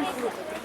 Очень круто.